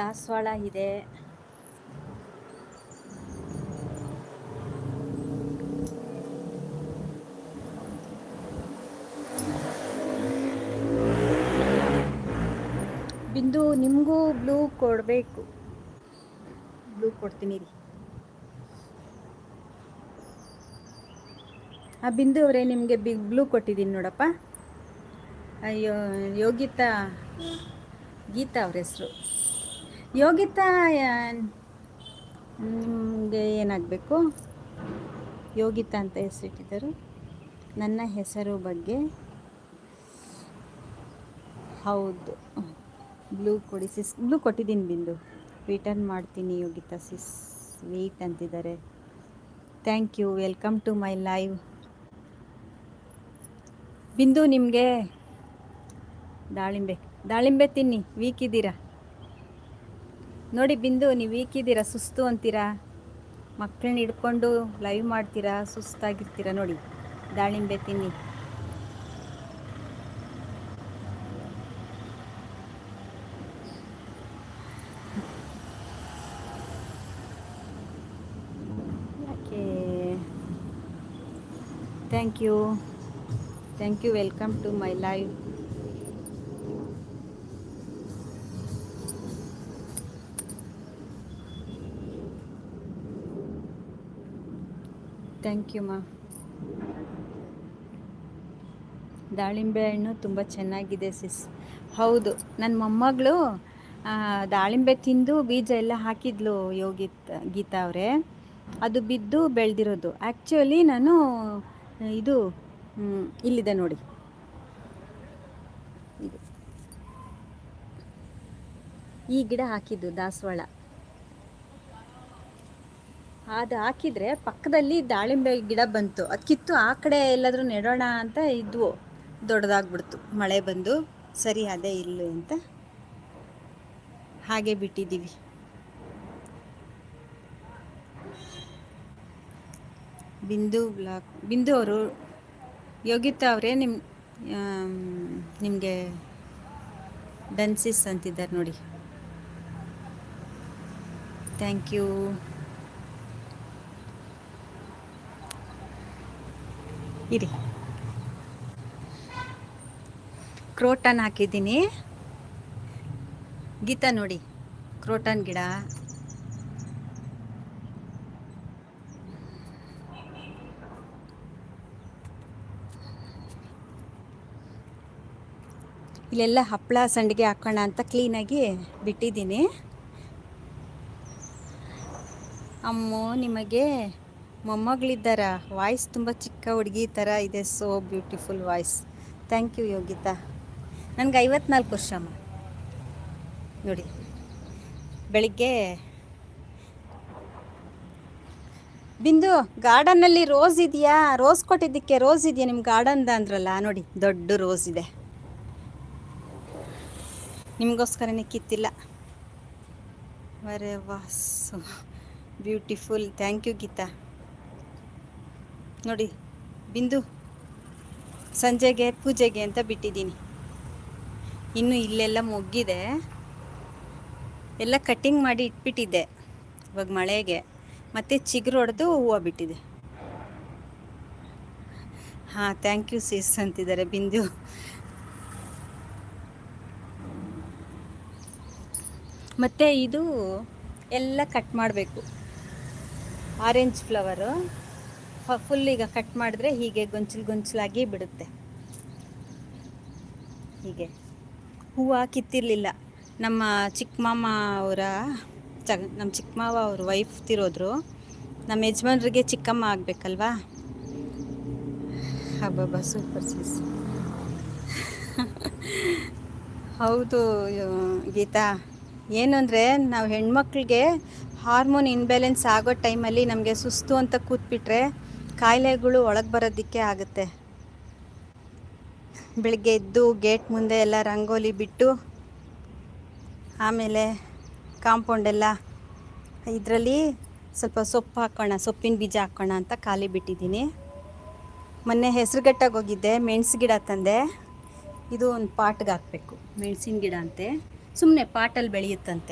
ದಾಸವಾಳ ಇದೆ. ಬಿಂದು, ನಿಮಗೂ ಬ್ಲೂ ಕೊಡಬೇಕು. ಬ್ಲೂ ಕೊಡ್ತೀನಿ ರೀ ಆ, ಬಿಂದು ಅವರೇ, ನಿಮಗೆ ಬಿಗ್ ಬ್ಲೂ ಕೊಟ್ಟಿದ್ದೀನಿ ನೋಡಪ್ಪ. ಅಯ್ಯೋ ಯೋಗಿತಾ, ಗೀತಾ ಅವ್ರ ಹೆಸರು. ಯೋಗಿತಾ ನಿಮಗೆ ಏನಾಗಬೇಕು? ಯೋಗಿತಾ ಅಂತ ಹೆಸರಿಟ್ಟಿದ್ದರು. ನನ್ನ ಹೆಸರು ಬಗ್ಗೆ. ಹೌದು. ಬ್ಲೂ ಕೊಡಿ ಸಿಸ್, ಬ್ಲೂ ಕೊಟ್ಟಿದ್ದೀನಿ ಬಿಂದು. ರಿಟರ್ನ್ ಮಾಡ್ತೀನಿ ಯೋಗಿತಾ ಸಿಸ್. ವೆಯ್ಟ್ ಅಂತಿದ್ದಾರೆ. Thank you. Welcome to my live. Bindu, ನಿಮಗೆ ದಾಳಿಂಬೆ ದಾಳಿಂಬೆ ತಿನ್ನಿ. ವೀಕ್ ಇದ್ದೀರಾ? ನೋಡಿ ಬಿಂದು, ನೀವು ವೀಕ್ ಇದ್ದೀರಾ ಸುಸ್ತು ಅಂತೀರಾ? ಮಕ್ಕಳನ್ನ ಹಿಡ್ಕೊಂಡು ಲೈವ್ ಮಾಡ್ತೀರಾ? ಸುಸ್ತಾಗಿರ್ತೀರಾ? ನೋಡಿ, ದಾಳಿಂಬೆ ತಿನ್ನಿ. ಯಾಕೆ? Thank you thank you welcome to my live thank you ಮಾ ದಾಳಿಂಬೆ ಹಣ್ಣು ತುಂಬ ಚೆನ್ನಾಗಿದೆ ಸಿಸ್ ಹೌದು ನನ್ನ ಮೊಮ್ಮಗಳು ದಾಳಿಂಬೆ ತಿಂದು ಬೀಜ ಎಲ್ಲ ಹಾಕಿದ್ಲು ಯೋಗಿತ್, ಗೀತಾ ಅವರೇ. ಅದು ಬಿದ್ದು ಬೆಳೆದಿರೋದು. ಆ್ಯಕ್ಚುಲಿ ನಾನು, ಇದು ಇಲ್ಲಿದೆ ನೋಡಿ. ಇದು. ಈ ಗಿಡ ಹಾಕಿದ್ದು ದಾಸವಾಳ. ಅದು ಹಾಕಿದರೆ ಪಕ್ಕದಲ್ಲಿ ದಾಳಿಂಬೆ ಗಿಡ ಬಂತು. ಅದು ಕಿತ್ತು ಆ ಕಡೆ ಎಲ್ಲಾದರೂ ನೆಡೋಣ ಅಂತ ಇದ್ವು. ದೊಡ್ಡದಾಗ್ಬಿಡ್ತು. ಮಳೆ ಬಂದು ಸರಿ ಅದೇ ಇಲ್ಲ ಅಂತ ಹಾಗೆ ಬಿಟ್ಟಿದ್ದೀವಿ ಬಿಂದು ಬ್ಲಾಕ್ ಬಿಂದು ಅವರು, ಯೋಗಿತಾ ಅವರೇ ನಿಮ್ಮ ನಿಮಗೆ ಡನ್ಸಿಸ್ ಅಂತಿದ್ದಾರೆ ನೋಡಿ. Thank you. ಇರಿ. ಕ್ರೋಟನ್ ಹಾಕಿದ್ದೀನಿ. ಗೀತಾ ನೋಡಿ, ಕ್ರೋಟನ್ ಗಿಡ. ಇಲ್ಲೆಲ್ಲ ಹಪ್ಪಳ ಸಂಡಿಗೆ ಹಾಕೋಣ ಅಂತ ಕ್ಲೀನಾಗಿ ಬಿಟ್ಟಿದ್ದೀನಿ. ಅಮ್ಮು, ನಿಮಗೆ ಮೊಮ್ಮಗಳಿದ್ದಾರ? ವಾಯ್ಸ್ ತುಂಬ ಚಿಕ್ಕ ಹುಡುಗಿ ಥರ ಇದೆ. So beautiful voice thank you Yogita. ನನಗೆ ಐವತ್ನಾಲ್ಕು ವರ್ಷ ಅಮ್ಮ. ನೋಡಿ, ಬೆಳಿಗ್ಗೆ ಬಿಂದು, ಗಾರ್ಡನ್ನಲ್ಲಿ ರೋಸ್ ಇದೆಯಾ? ರೋಸ್ ಕೊಟ್ಟಿದ್ದಕ್ಕೆ ರೋಸ್ ಇದೆಯಾ? ನಿಮ್ಮ ಗಾರ್ಡನ್ದ ಅಂದ್ರಲ್ಲ, ನೋಡಿ, ದೊಡ್ಡ ರೋಸ್ ಇದೆ. ನಿಮಗೋಸ್ಕರನೇ ಕಿತ್ತಿಲ್ಲ. ವರೆ Vasu beautiful thank you Geetha. ನೋಡಿ, ಬಿಂದು, ಸಂಜೆಗೆ, ಪೂಜೆಗೆ ಅಂತ ಬಿಟ್ಟಿದ್ದೀನಿ. ಇನ್ನು ಇಲ್ಲೆಲ್ಲ ಮೊಗ್ಗಿದೆ. ಎಲ್ಲ ಕಟ್ಟಿಂಗ್ ಮಾಡಿ ಇಟ್ಬಿಟ್ಟಿದ್ದೆ, ಇವಾಗ ಮಳೆಗೆ. ಮತ್ತು ಚಿಗುರು ಹೊಡೆದು ಹೂವು ಬಿಟ್ಟಿದೆ. ಹಾಂ ಥ್ಯಾಂಕ್ ಯು ಸಿಸ್ ಅಂತಿದ್ದಾರೆ, ಬಿಂದು. ಮತ್ತು ಇದು ಎಲ್ಲ ಕಟ್ ಮಾಡಬೇಕು. ಆರೆಂಜ್ ಫ್ಲವರು ಫುಲ್ ಈಗ ಕಟ್ ಮಾಡಿದ್ರೆ ಹೀಗೆ ಗೊಂಚಲು ಗೊಂಚಲಾಗಿ ಬಿಡುತ್ತೆ. ಹೀಗೆ. ಹೂವು ಕಿತ್ತಿರಲಿಲ್ಲ. ನಮ್ಮ ಚಿಕ್ಕಮಾಮ ಅವರ ಚ ನಮ್ಮ ಚಿಕ್ಕಮಾವ ಅವ್ರ ವೈಫ್ ತಿರೋದ್ರು. ನಮ್ಮ ಯಜಮಾನ್ರಿಗೆ ಚಿಕ್ಕಮ್ಮ ಆಗಬೇಕಲ್ವಾ? ಹಬ್ಬಬ್ಬ ಸೂಪರ್ ಸೀಸ್ ಹೌದು ಗೀತಾ. ಏನು ಅಂದರೆ ನಾವು ಹೆಣ್ಮಕ್ಳಿಗೆ ಹಾರ್ಮೋನ್ ಇನ್ಬ್ಯಾಲೆನ್ಸ್ ಆಗೋ ಟೈಮಲ್ಲಿ ನಮಗೆ ಸುಸ್ತು ಅಂತ ಕೂತ್ಬಿಟ್ರೆ ಕಾಯಿಲೆಗಳು ಒಳಗೆ ಬರೋದಕ್ಕೆ ಆಗುತ್ತೆ. ಬೆಳಗ್ಗೆ ಎದ್ದು ಗೇಟ್ ಮುಂದೆ ಎಲ್ಲ ರಂಗೋಲಿ ಬಿಟ್ಟು ಆಮೇಲೆ ಕಾಂಪೌಂಡ್ ಎಲ್ಲ, ಇದರಲ್ಲಿ ಸ್ವಲ್ಪ ಸೊಪ್ಪು ಹಾಕೋಣ, ಸೊಪ್ಪಿನ ಬೀಜ ಹಾಕೋಣ ಅಂತ ಖಾಲಿ ಬಿಟ್ಟಿದ್ದೀನಿ. ಮೊನ್ನೆ ಹೆಸ್ರುಗಟ್ಟಾಗಿ ಹೋಗಿದ್ದೆ, ಮೆಣಸು ಗಿಡ ತಂದೆ. ಇದು ಒಂದು ಪಾಟ್ಗೆ ಹಾಕಬೇಕು, ಮೆಣಸಿನ ಗಿಡ ಅಂತೆ. ಸುಮ್ಮನೆ ಪಾಟಲ್ಲಿ ಬೆಳೆಯುತ್ತಂತೆ.